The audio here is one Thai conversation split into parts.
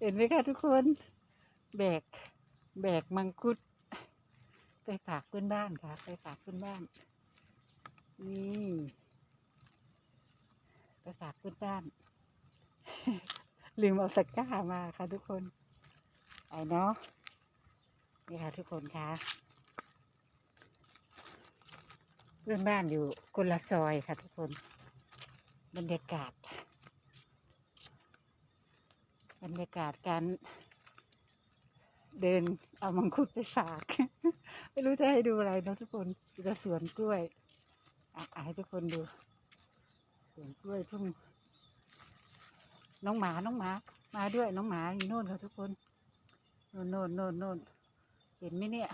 เห็นไหมคะทุกคน แบก แบกมังคุด ไปฝากเพื่อนบ้านค่ะ ไปฝากเพื่อนบ้าน นี่ไปฝากเพื่อนบ้าน ลืมเอาสก้ามาค่ะทุกคน ไอ้เนาะ นี่ค่ะทุกคนคะเพื่อนบ้านอยู่คนละซอยค่ะทุกคน บรรยากาศ บรรยากาศการเดินเอามังคุดไปฝาก ไม่รู้จะให้ดูอะไรนะทุกคนจะสวนกล้วยอะอะให้ทุกคนดูสวนกล้วยทุ่งน้องหมาน้องหมา มาด้วยน้องหมาอยู่โน่นค่ะทุกคนโน่นโน่นโน่นโน่นเห็นไหมเนี่ย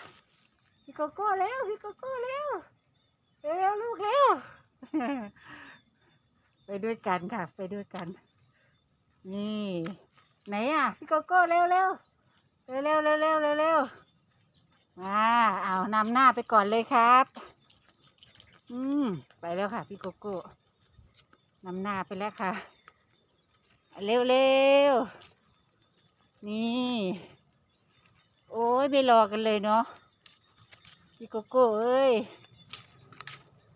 พี่โกโก้แล้วพี่โกโก้แล้วเร็วลูกเร็วไปด้วยกันค่ะ ไปด้วยกัน นี่ ไหนอะพี่โกโก้เร็วเร็วเร็วเร็วเร็วเร็วเร็วอ่าเอานำหน้าไปก่อนเลยครับ อืมไปแล้วค่ะ พี่โกโก้นำหน้าไปแล้วค่ะ เร็วเร็วนี่ โอ้ยไม่รอกันเลยเนาะพี่โกโก้เอ้ย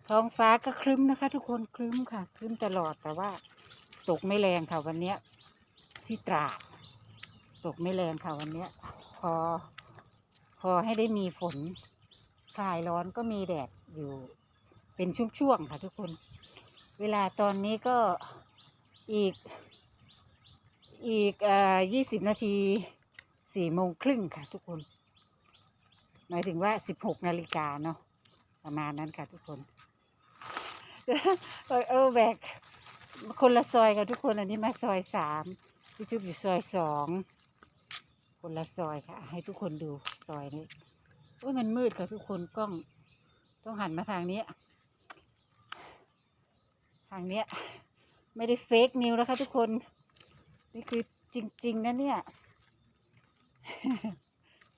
ท้องฟ้าก็ครึ้มนะคะ ทุกคนครึ้มค่ะครึ้มตลอดแต่ว่า ตกไม่แรงค่ะวันนี้ที่ตราด ตกไม่แรงค่ะวันนี้พอ พอให้ได้มีฝนคลายร้อนก็มีแดดอยู่เป็นช่วงๆค่ะทุกคน เวลาตอนนี้ก็อีกอีกอ่อยี่สิบนาทีสี่โมงครึ่งค่ะทุกคน หมายถึงว่าสิบหกนาฬิกาเนาะประมาณนั้นค่ะทุกคนเออเออแบกคนละซอยกันทุกคนอันนี้มาซอยสามพี่จุ๊บอยู่ซอยสอง คนละซอยค่ะ ให้ทุกคนดูซอยนี้โอ้ยมันมืดค่ะทุกคนกล้อง ต้องหันมาทางนี้ทางเนี้ย ไม่ได้เฟกนิวนะคะทุกคน นี่คือจริง ๆนะเนี่ย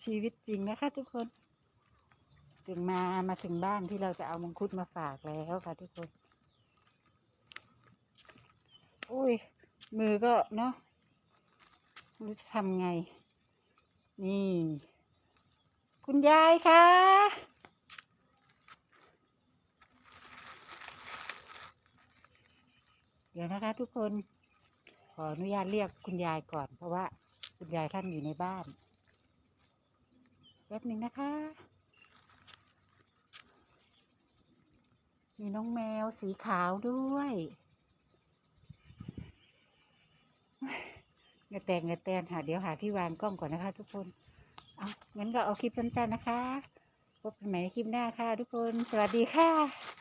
ชีวิตจริงนะคะ ทุกคน ถึงมามาถึงบ้านที่เราจะเอามังคุดมาฝากแล้วค่ะ ทุกคนอุ้ยมือก็เนาะไม่รู้จะทำไง นี่ คุณยายคะเดี๋ยวนะคะ ทุกคนขออนุญาตเรียกคุณยายก่อน เพราะว่า คุณยายท่านอยู่ในบ้านแป๊บหนึ่งนะคะ มีน้องแมวสีขาวด้วย เงยแตงเงยแตนหาเดี๋ยวหาที่วางกล้องก่อนนะคะ ทุกคนเอางั้นก็เอาคลิปสั้นๆนะคะ พบกันใหม่ในคลิปหน้าค่ะ ทุกคน สวัสดีค่ะ